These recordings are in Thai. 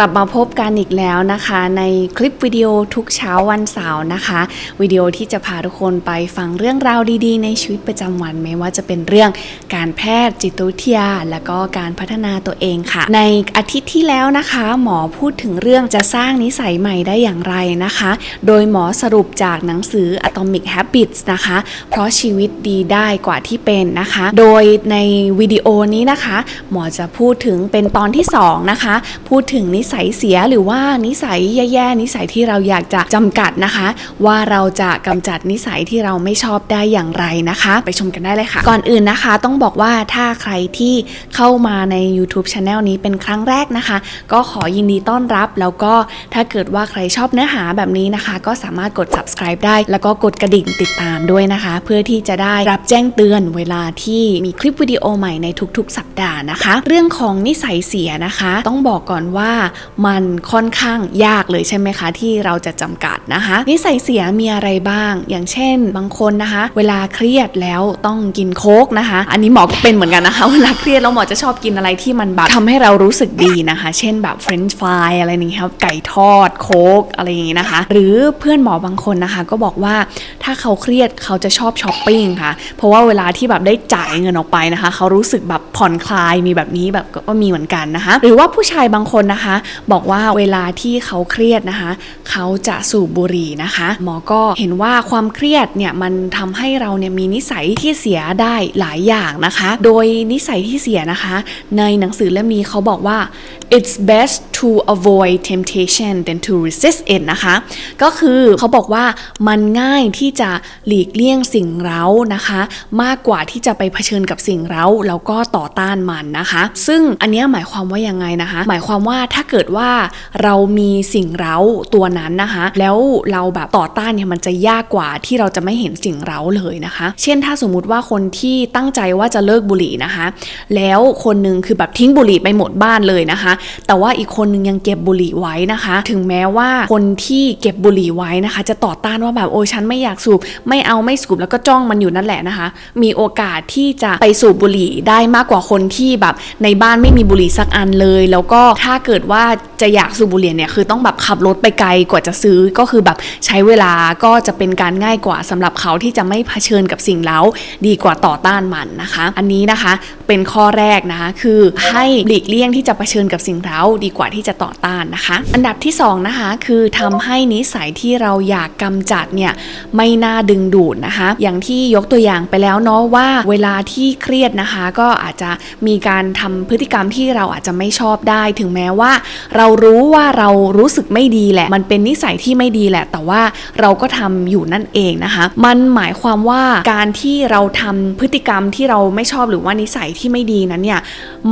กลับมาพบกันอีกแล้วนะคะ ในคลิปวิดีโอทุกเช้าวันเสาร์นะคะ วิดีโอที่จะพาทุกคนไปฟังเรื่องราวดีๆ ในชีวิตประจำวันไม่ว่าจะเป็นเรื่องการแพทย์จิตวิทยา และก็การพัฒนาตัวเองค่ะ ในอาทิตย์ที่แล้วนะคะ หมอพูดถึงเรื่องจะสร้างนิสัยใหม่ได้อย่างไรนะคะ โดยหมอสรุปจากหนังสือ Atomic Habits นะคะ เพราะชีวิตดีได้กว่าที่เป็นนะคะ โดยในวิดีโอนี้นะคะ หมอจะพูดถึงเป็นตอนที่2นะคะพูดถึงนิสัยเสียหรือว่านิสัยแย่ๆนิสัยที่เราอยากจะจำกัดนะคะ ว่าเราจะกำจัดนิสัยที่เราไม่ชอบได้อย่างไรนะคะ ไปชมกันได้เลยค่ะ ก่อนอื่นนะคะ ต้องบอกว่าถ้าใครที่เข้ามาใน YouTube Channel นี้เป็นครั้งแรกนะคะ ก็ขอยินดีต้อนรับแล้วก็ถ้าเกิดว่าใครชอบเนื้อหาแบบนี้นะคะ ก็สามารถกด subscribe ได้ แล้วก็กดกระดิ่งติดตามด้วยนะคะ เพื่อที่จะได้รับแจ้งเตือนเวลาที่มีคลิปวิดีโอใหม่ในทุกๆ สัปดาห์นะคะ เรื่องของนิสัยเสียนะคะ ต้องบอกก่อนว่ามันค่อนข้างยากเลยใช่ไหมคะ ที่เราจะจำกัดนะคะ นิสัยเสียมีอะไรบ้าง อย่างเช่น บางคนนะคะ เวลาเครียดแล้วต้องกินโค้กนะคะ อันนี้หมอก็เป็นเหมือนกันนะคะ เวลาเครียดแล้วหมอจะชอบกินอะไรที่มันแบบทำให้เรารู้สึกดีนะคะ เช่นแบบเฟรนช์ฟรายอะไรนี้ครับไก่ทอดโค้กอะไรอย่างนี้นะคะ หรือเพื่อนหมอบางคนนะคะ ก็บอกว่าถ้าเขาเครียดเขาจะชอบช้อปปิ้งค่ะ เพราะว่าเวลาที่แบบได้จ่ายเงินออกไปนะคะ เขารู้สึกแบบผ่อนคลายมีแบบนี้แบบก็มีเหมือนกันนะคะ หรือว่าผู้ชายบางคนนะคะบอกว่าเวลาที่เขาเครียดนะคะ เขาจะสูบบุหรี่นะคะ หมอก็เห็นว่าความเครียดเนี่ยมันทำให้เราเนี่ยมีนิสัยที่เสียได้หลายอย่างนะคะ โดยนิสัยที่เสียนะคะ ในหนังสือเล่มนี้เขาบอกว่า it's best to avoid temptation than to resist it นะคะ ก็คือเขาบอกว่ามันง่ายที่จะหลีกเลี่ยงสิ่งเร้านะคะ มากกว่าที่จะไปเผชิญกับสิ่งเร้าแล้วก็ต่อต้านมันนะคะ ซึ่งอันนี้หมายความว่ายังไงนะคะ หมายความว่าถ้าเกิดว่าเรามีสิ่งเร้าตัวนั้นนะคะ แล้วเราแบบต่อต้านเนี่ยมันจะยากกว่าที่เราจะไม่เห็นสิ่งเร้าเลยนะคะ เช่นถ้าสมมุติว่าคนที่ตั้งใจว่าจะเลิกบุหรี่นะคะ แล้วคนหนึงคือแบบทิ้งบุหรี่ไปหมดบ้านเลยนะคะ แต่ว่าอีกคนนึงยังเก็บบุหรี่ไว้นะคะ ถึงแม้ว่าคนที่เก็บบุหรี่ไว้นะคะ จะต่อต้านว่าแบบโอ้ฉันไม่อยากสูบไม่เอาไม่สูบแล้วก็จ้องมันอยู่นั่นแหละนะคะ มีโอกาสที่จะไปสูบบุหรี่ได้มากกว่าคนที่แบบในบ้านไม่มีบุหรี่สักอันเลย แล้วก็ถ้าเกิดว่าจะอยากสูบบุหรี่เนี่ยคือต้องแบบขับรถไปไกลกว่าจะซื้อก็คือแบบใช้เวลาก็จะเป็นการง่ายกว่าสำหรับเขาที่จะไม่เผชิญกับสิ่งเล้าดีกว่าต่อต้านมันนะคะ อันนี้นะคะเป็นข้อแรกนะคะคือให้หลีกเลี่ยงที่จะเผชิญกับสิ่งเร้าดีกว่าที่จะต่อต้านนะคะ อันดับที่สองนะคะคือทำให้นิสัยที่เราอยากกำจัดเนี่ยไม่น่าดึงดูดนะคะ อย่างที่ยกตัวอย่างไปแล้วเนาะว่าเวลาที่เครียดนะคะ ก็อาจจะมีการทำพฤติกรรมที่เราอาจจะไม่ชอบได้ถึงแม้ว่า เรารู้ว่าเรารู้สึกไม่ดีแหละ มันเป็นนิสัยที่ไม่ดีแหละ แต่ว่าเราก็ทำอยู่นั่นเองนะคะ มันหมายความว่าการที่เราทำพฤติกรรมที่เราไม่ชอบหรือว่านิสัยที่ไม่ดีนั้นเนี่ย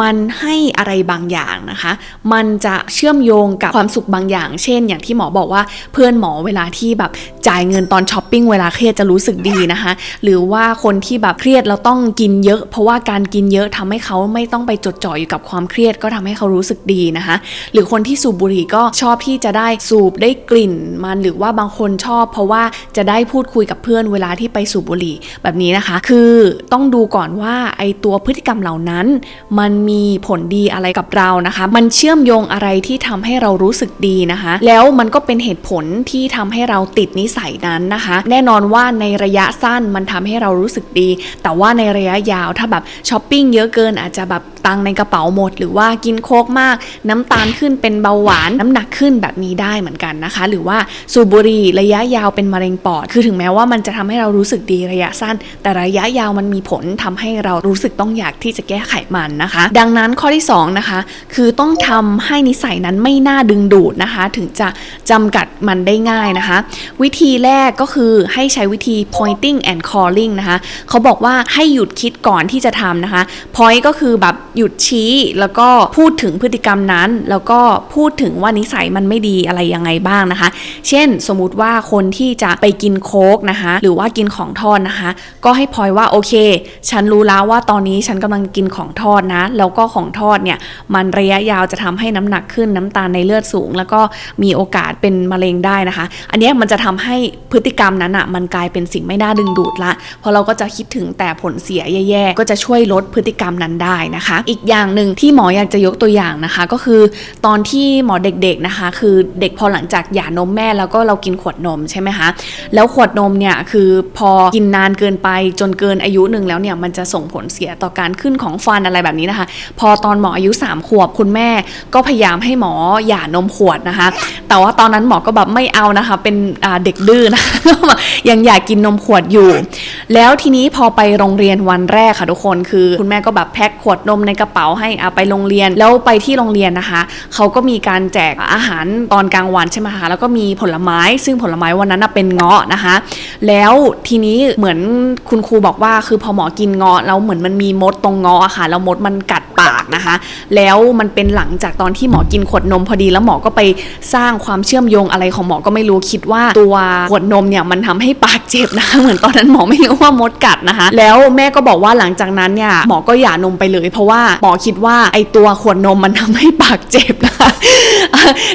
มันให้อะไรบางอย่างนะคะ มันจะเชื่อมโยงกับความสุขบางอย่าง เช่น อย่างที่หมอบอกว่าเพื่อนหมอเวลาที่แบบจ่ายเงินตอนช้อปปิ้งเวลาเครียดจะรู้สึกดีนะคะ หรือว่าคนที่แบบเครียดเราต้องกินเยอะ เพราะว่าการกินเยอะทำให้เขาไม่ต้องไปจดจ่ออยู่กับความเครียดก็ทำให้เขารู้สึกดีนะคะ หรือคนที่สูบบุหรี่ก็ชอบที่จะได้สูบได้กลิ่นมันหรือว่าบางคนชอบ เพราะว่าจะได้พูดคุยกับเพื่อนเวลาที่ไปสูบบุหรี่แบบนี้นะคะ คือต้องดูก่อนว่าไอตัวพฤติกรรมเหล่านั้น มันมีผลดีอะไรกับเรานะคะ มันเชื่อมโยงอะไรที่ทำให้เรารู้สึกดีนะคะ แล้วมันก็เป็นเหตุผลที่ทำให้เราติดนิสัยนั้นนะคะ แน่นอนว่าในระยะสั้นมันทำให้เรารู้สึกดี แต่ว่าในระยะยาวถ้าแบบช้อปปิ้งเยอะเกินอาจจะแบบตังในกระเป๋าหมด หรือว่ากินโคกมาก น้ำตาลขึ้นเป็นเบาหวานน้ำหนักขึ้นแบบนี้ได้เหมือนกันนะคะ หรือว่าสูบบุหรี่ระยะยาวเป็นมะเร็งปอด คือถึงแม้ว่ามันจะทำให้เรารู้สึกดีระยะสั้น แต่ระยะยาวมันมีผลทำให้เรารู้สึกต้องอยากที่จะแก้ไขมันนะคะ ดังนั้นข้อที่สองนะคะคือต้องทำให้นิสัยนั้นไม่น่าดึงดูดนะคะ ถึงจะจำกัดมันได้ง่ายนะคะ วิธีแรกก็คือให้ใช้วิธี pointing and calling นะคะ เขาบอกว่าให้หยุดคิดก่อนที่จะทำนะคะ point ก็คือแบบ หยุดชี้แล้วก็พูดถึงพฤติกรรมนั้น แล้วก็พูดถึงว่านิสัยมันไม่ดีอะไรยังไงบ้างนะคะ เช่นสมมุติว่าคนที่จะไปกินโค้กนะคะ หรือว่ากินของทอดนะคะ ก็ให้พลอยว่าโอเค ฉันรู้แล้วว่าตอนนี้ฉันกำลังกินของทอดนะ แล้วก็ของทอดเนี่ยมันระยะยาวจะทำให้น้ำหนักขึ้นน้ำตาลในเลือดสูง แล้วก็มีโอกาสเป็นมะเร็งได้นะคะ อันนี้มันจะทำให้พฤติกรรมนั้นอะมันกลายเป็นสิ่งไม่น่าดึงดูดละเพราะเราก็จะคิดถึงแต่ผลเสียแย่ๆก็จะช่วยลดพฤติกรรมนั้นได้นะคะอีกอย่างหนึ่งที่หมออยากจะยกตัวอย่างนะคะ ก็คือตอนที่หมอเด็กๆนะคะ คือเด็กพอหลังจากหย่านมแม่แล้วก็เรากินขวดนมใช่ไหมคะแล้วขวดนมเนี่ยคือพอกินนานเกินไปจนเกินอายุหนึ่งแล้วเนี่ยมันจะส่งผลเสียต่อการขึ้นของฟันอะไรแบบนี้นะคะ พอตอนหมออายุ 3 ขวบคุณแม่ ก็พยายามให้หมอหย่านมขวดนะคะ แต่ว่าตอนนั้นหมอก็แบบไม่เอานะคะ เป็นเด็กดื้อนะคะยังอยากกินนมขวดอยู่ แล้วทีนี้พอไปโรงเรียนวันแรกค่ะทุกคนคือ คุณแม่ก็แบบแพ็คขวดนมในกระเป๋าให้อ่าไปโรงเรียนแล้วไปที่โรงเรียนนะคะ เขาก็มีการแจกอาหารตอนกลางวันใช่ไหมคะแล้วก็มีผลไม้ ซึ่งผลไม้วันนั้นเป็นเงาะนะคะ แล้วทีนี้เหมือนคุณครูบอกว่าคือพอหมอกินเงาะแล้วเหมือนมันมีมดตรงเงาะอะค่ะแล้วมดมันกัดากนะคะ แล้วมันเป็นหลังจากตอนที่หมอกินขวดนมพอดี แล้วหมอก็ไปสร้างความเชื่อมโยงอะไรของหมอก็ไม่รู้คิดว่าตัวขวดนมเนี่ยมันทำให้ปากเจ็บนะคะเหมือนตอนนั้นหมอไม่รู้ว่ามดกัดนะคะ แล้วแม่ก็บอกว่าหลังจากนั้นเนี่ยหมอก็หย่านมไปเลย เพราะว่าหมอคิดว่าไอตัวขวดนมมันทำให้ปากเจ็บนะคะ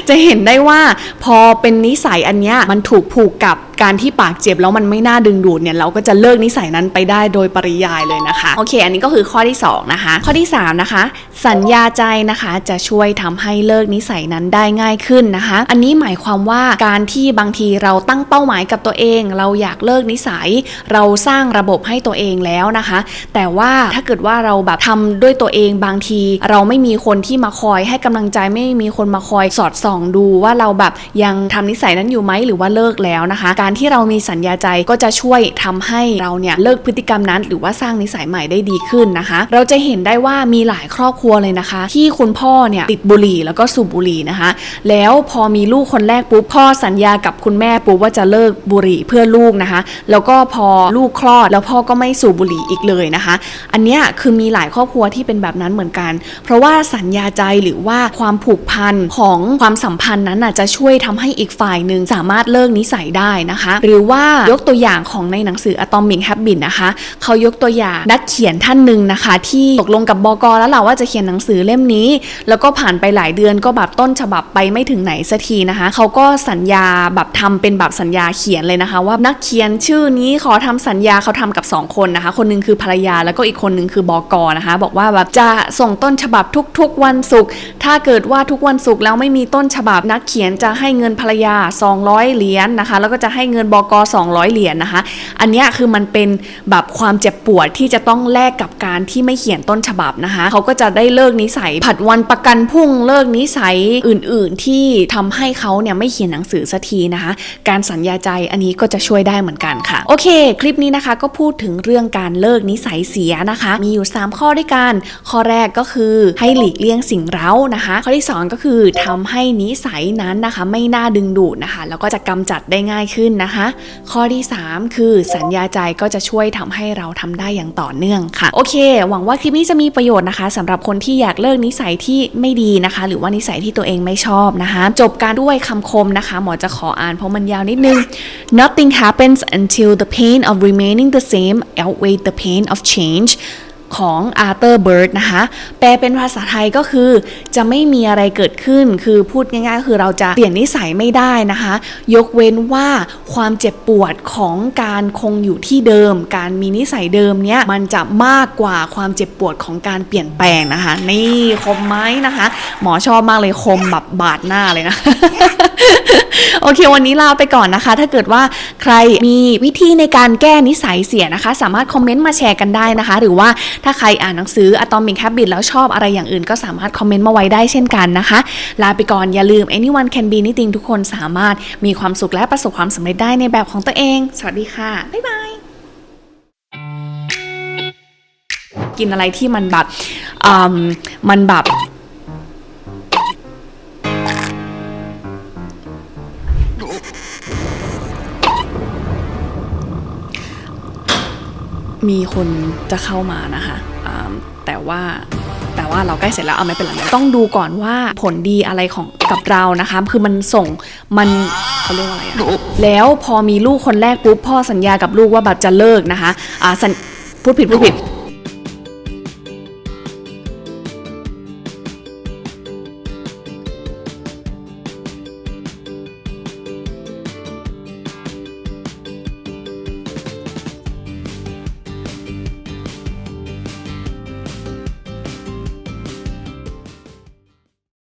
จะเห็นได้ว่าพอเป็นนิสัยอันเนี้ยมันถูกผูกกับการที่ปากเจ็บแล้วมันไม่น่าดึงดูดเนี่ยเราก็จะเลิกนิสัยนั้นไปได้โดยปริยายเลยนะคะ โอเค อันนี้ก็คือข้อที่ 2 นะคะ ข้อที่ 3 นะคะสัญญาใจนะคะจะช่วยทำให้เลิกนิสัยนั้นได้ง่ายขึ้นนะคะ อันนี้หมายความว่าการที่บางทีเราตั้งเป้าหมายกับตัวเอง เราอยากเลิกนิสัย เราสร้างระบบให้ตัวเองแล้วนะคะ แต่ว่าถ้าเกิดว่าเราแบบทำด้วยตัวเองบางที เราไม่มีคนที่มาคอยให้กำลังใจไม่มีคนมาคอยสอดส่องดูว่าเราแบบยังทำนิสัยนั้นอยู่ไหมหรือว่าเลิกแล้วนะคะ การที่เรามีสัญญาใจก็จะช่วยทำให้เราเนี่ยเลิกพฤติกรรมนั้น หรือว่าสร้างนิสัยใหม่ได้ดีขึ้นนะคะ เราจะเห็นได้ว่ามีหลายครอบครัวเลยนะคะ ที่คุณพ่อเนี่ยติดบุหรี่แล้วก็สูบบุหรี่นะคะ แล้วพอมีลูกคนแรกปุ๊บพ่อสัญญากับคุณแม่ปุ๊บว่าจะเลิกบุหรี่เพื่อลูกนะคะ แล้วก็พอลูกคลอดแล้วพ่อก็ไม่สูบบุหรี่อีกเลยนะคะ อันเนี้ยคือมีหลายครอบครัวที่เป็นแบบนั้นเหมือนกัน เพราะว่าสัญญาใจหรือว่าความผูกพันของความสัมพันธ์นั้นน่ะจะช่วยทำให้อีกฝ่ายหนึ่งสามารถเลิกนิสัยได้นะคะ หรือว่ายกตัวอย่างของในหนังสือ Atomic Habit นะคะ เขายกตัวอย่างนักเขียนท่านหนึ่งนะคะ ที่ตกลงกับบอกแล้วล่ะว่าจะเขียนหนังสือเล่มนี้ แล้วก็ผ่านไปหลายเดือนก็แบบต้นฉบับไปไม่ถึงไหนสักทีนะคะ เขาก็สัญญาแบบทำเป็นแบบสัญญาเขียนเลยนะคะ ว่านักเขียนชื่อนี้ขอทำสัญญาเขาทำกับสองคนนะคะ คนหนึงคือภรรยาแล้วก็อีกคนหนึงคือบอกนะคะ บอกว่าแบบจะส่งต้นฉบับทุกๆวันศุกร์ถ้าเกิดว่าทุกวันศุกร์แล้วไม่มีต้นฉบับนักเขียนจะให้เงินภรรยา 200 เหรียญนะคะ แล้วก็จะให้เงินบอกอ200 เหรียญนะคะ อันนี้คือมันเป็นแบบความเจ็บปวดที่จะต้องแลกกับการที่ไม่เขียนต้นฉบับนะคะเขาก็็จะได้เลิกนิสัย ผัดวันประกันพุ่งเลิกนิสัยอื่น ๆ ที่ทำให้เขาเนี่ยไม่เขียนหนังสือสักทีนะคะ การสัญญาใจอันนี้ก็จะช่วยได้เหมือนกันค่ะ โอเค คลิปนี้นะคะก็พูดถึงเรื่องการเลิกนิสัยเสียนะคะ มีอยู่ 3 ข้อด้วยกัน ข้อแรกก็คือให้หลีกเลี่ยงสิ่งเร้านะคะ ข้อที่ 2 ก็คือทำให้นิสัยนั้นนะคะ ไม่น่าดึงดูดนะคะ แล้วก็จะกำจัดได้ง่ายขึ้นนะคะ ข้อที่ 3 คือสัญญาใจก็จะช่วยทำให้เราทำได้อย่างต่อเนื่องค่ะ โอเค หวังว่าคลิปนี้จะมีประโยชน์นะคะสำหรับคนที่อยากเลิกนิสัยที่ไม่ดีนะคะ หรือว่านิสัยที่ตัวเองไม่ชอบนะคะ จบการด้วยคำคมนะคะ หมอจะขออ่านเพราะมันยาวนิดนึง Nothing happens until the pain of remaining the same outweigh the pain of change ของอาร์เ r อร์เบิร์ดนะคะ แปลเป็นภาษาไทยก็คือ จะไม่มีอะไรเกิดขึ้น คือพูดง่ายๆ คือเราจะเปลี่ยนนิสัยไม่ได้นะคะ ยกเว้นว่าความเจ็บปวดของการคงอยู่ที่เดิม การมีนิสัยเดิมเนี้ยมันจะมากกว่าความเจ็บปวดของการเปลี่ยนแปลงนะคะ นี่คมไหมนะคะ หมอชอบมากเลยคมแบบบาดหน้าเลยนะ โอเค วันนี้ลาไปก่อนนะคะ ถ้าเกิดว่าใครมีวิธีในการแก้นิสัยเสียนะคะ สามารถคอมเมนต์มาแชร์กันได้นะคะ หรือว่าถ้าใครอ่านหนังสือ Atomic Habit แล้วชอบอะไรอย่างอื่น ก็สามารถคอมเมนต์มาไว้ได้เช่นกันนะคะ ลาไปก่อนอย่าลืม anyone can be anything ทุกคนสามารถมีความสุขและประสบความสำเร็จได้ในแบบของตัวเอง สวัสดีค่ะ บ๊ายบายกินอะไรที่มันแบบมันแบบ มีคนจะเข้ามานะคะอ่าแต่ว่าแต่แต่ว่าเราใกล้เสร็จแล้วเอาไม่เป็นไรต้องดูก่อนว่าผลดีอะไรของกับเรานะคะ คือมันส่งมันเขาเรียกว่าอะไรอะแล้วพอมีลูกคนแรกปุ๊บพ่อสัญญากับลูกว่าแบบจะเลิกนะคะอ่าสัญพูดผิดพูดผิด